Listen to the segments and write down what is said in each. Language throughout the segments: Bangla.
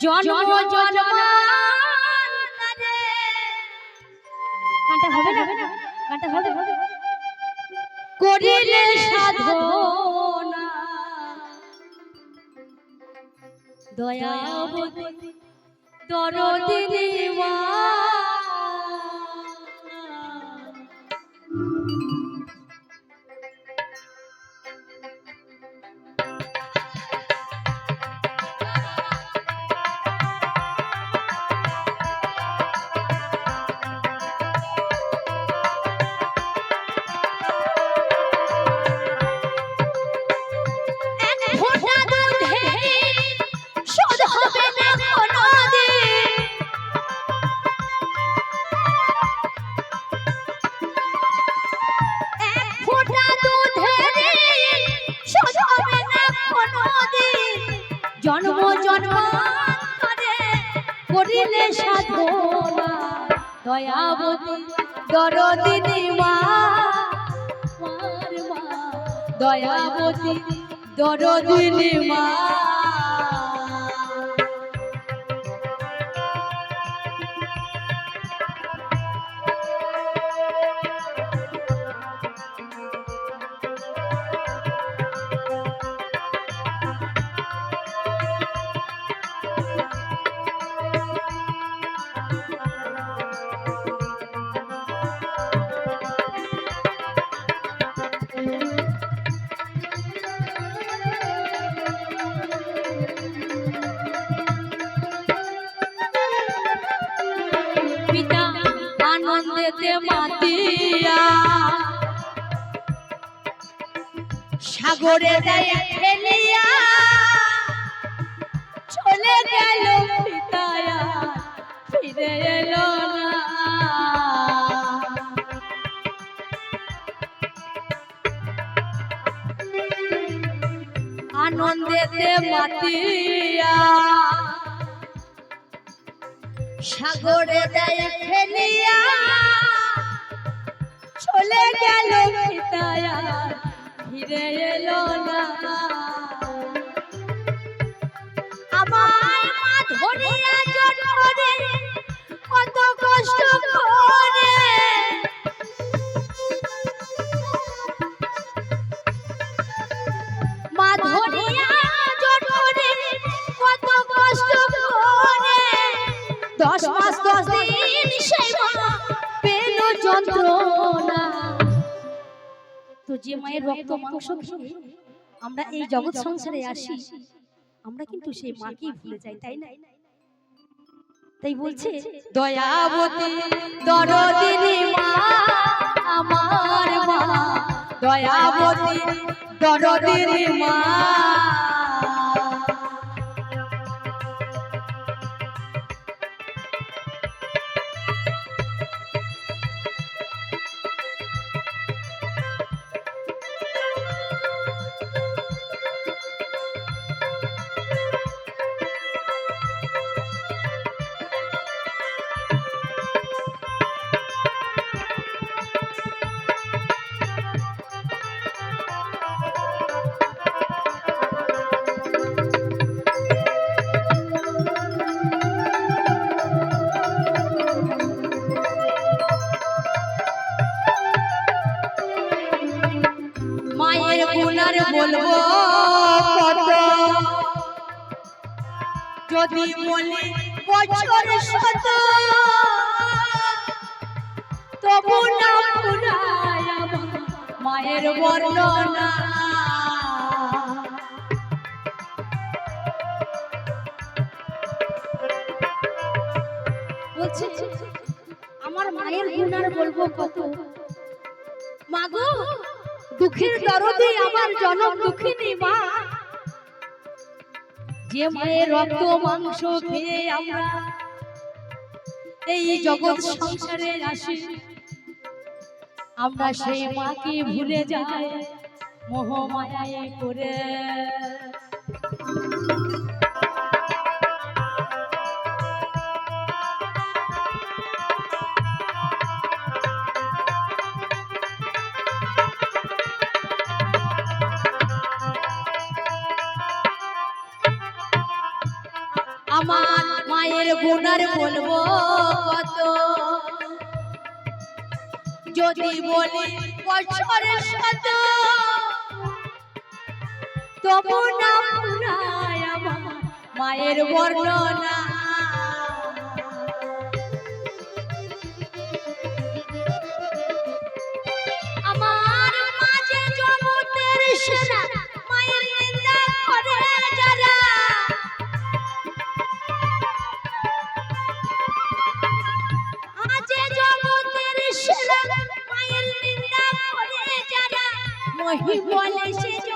জন্ম জন্মান্তরে গানটা হবে না? গানটা হবে? করিলে সাধনা। দয়াবতী দরদিনী মা। জন্ম জন্ম করিলে সাধনা দয়াবতী দরদিনী মা দয়াবতী দরদিনী মা। আনন্দেতে মাতিয়া। সাগরে দেয় ফেলিয়া। চলে গেল পিতায়া ফিরে এলো আনন্দেতে মাতিয়া। সাগরে দেয় ফেলিয়া চলে গেল ফিরে এলো না। দশ মাস, দশ দিন সেই পেল যন্ত্রণা। তো যে মায়ের রক্ত, মাংস আমরা এই জগৎ সংসারে আসি, আমরা কিন্তু সেই মাকেই ভুলে যাই, তাই না? তাই বলছে, দয়াবতী দরদিনী মা, আমার মা। দয়াবতী দরদিনী মা যদি বলি বছর শত তবু না মায়ের বর্ণনা। আমার মায়ের গুণার বলব কত? মাগো, দুঃখের দরদে আমার জনম দুঃখিনী মা। যে মায়ের রক্ত মাংস খেয়ে আমরা এই জগৎ সংসারে আসি আমরা সেই মাকে ভুলে যাই মোহ মায়ায় করে গুণার বলব কত? যদি বলি বছরের শত তবু না আমার মায়ের বর্ণনা সে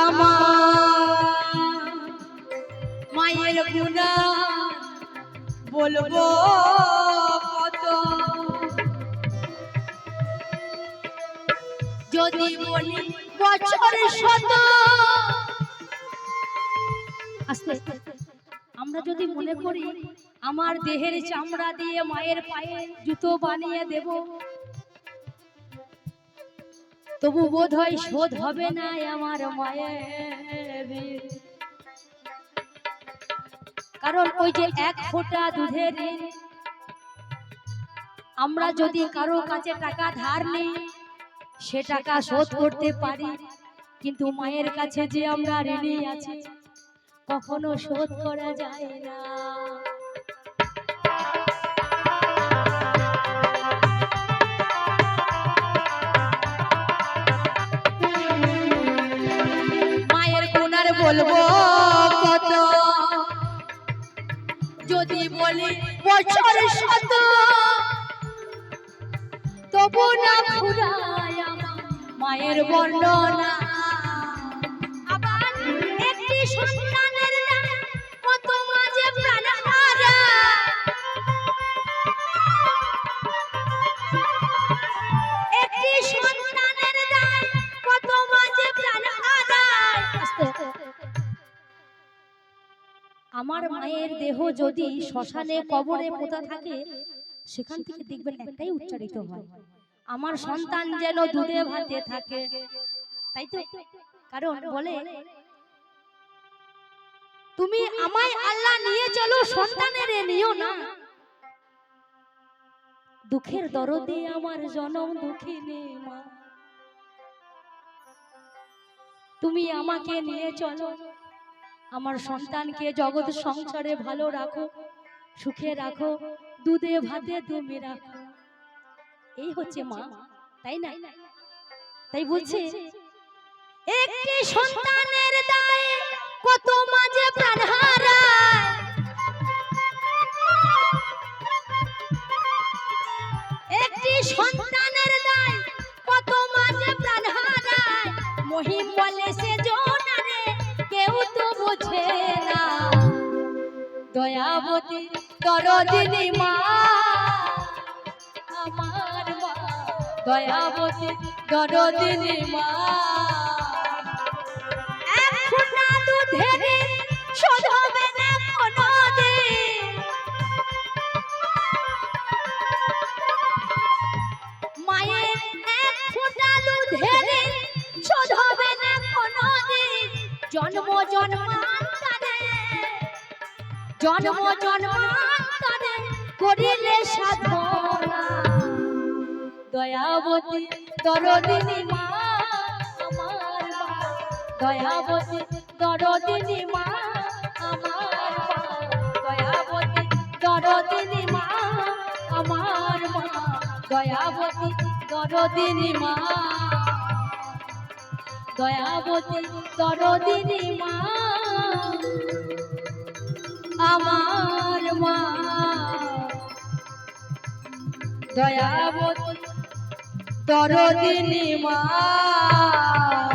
আমার মায়ের গুণা বলব কত যদি বলি বছর আস্তে আস্তে। আমরা যদি মনে করি আমার দেহের চামড়া দিয়ে মায়ের পায়ে জুতো বানিয়ে দেব। তবু বোধ হয় শোধ হবে না আমার মায়ের কারণ ওই যে এক ফোঁটা দুধের আমরা যদি কারও কাছে টাকা ধার নিই, সে টাকা শোধ করতে পারি। কিন্তু মায়ের কাছে যে আমরা ঋণী আছি, কখনো শোধ করা যায় না। বছর শত তবু না ফুরায় মায়ের বর্ণনা। আবার একটি আমার মায়ের দেহ যদি শ্মশানে কবরে পোতা থাকে সেখান থেকে দেখবেন একটাই উচ্চারিত হয়। আমার সন্তান যেন দুধে ভাতে থাকে। তাই তো? কারণ বলে তুমি আমায় আল্লাহ নিয়ে চলো সন্তানের নিও না। দুঃখের দরদে আমার জনম দুঃখিনী মা। তুমি আমাকে নিয়ে চলো আমার সন্তানকে জগৎ সংসারে ভালো রাখো, সুখে রাখো, দুধে, ভাতে তুমি রাখো। এই হচ্ছে মা, তাই না? তাই বলছে, একটি সন্তানের দায়ে কত মাঝে প্রাণ একটি সন্তানের দায় কত মাঝে প্রাণ হারায়? মহিম বলে, সে কেউ তো বোঝে না। দয়াবতী দরদিনী মা আমার মা। দয়াবতী দরদিনী মা। জন্ম জন্মান্তরে করিলে সাধনা। দয়াবতী দরদিনী মা, আমার মা। দয়াবতী দরদিনী মা, আমার মা। দয়াবতী দরদিনী মা, আমার মা। দয়াবতী দরদিনী মা। দয়াবতী দরদিনী মা। আমার মা। দয়াবতী দরদিনী মা।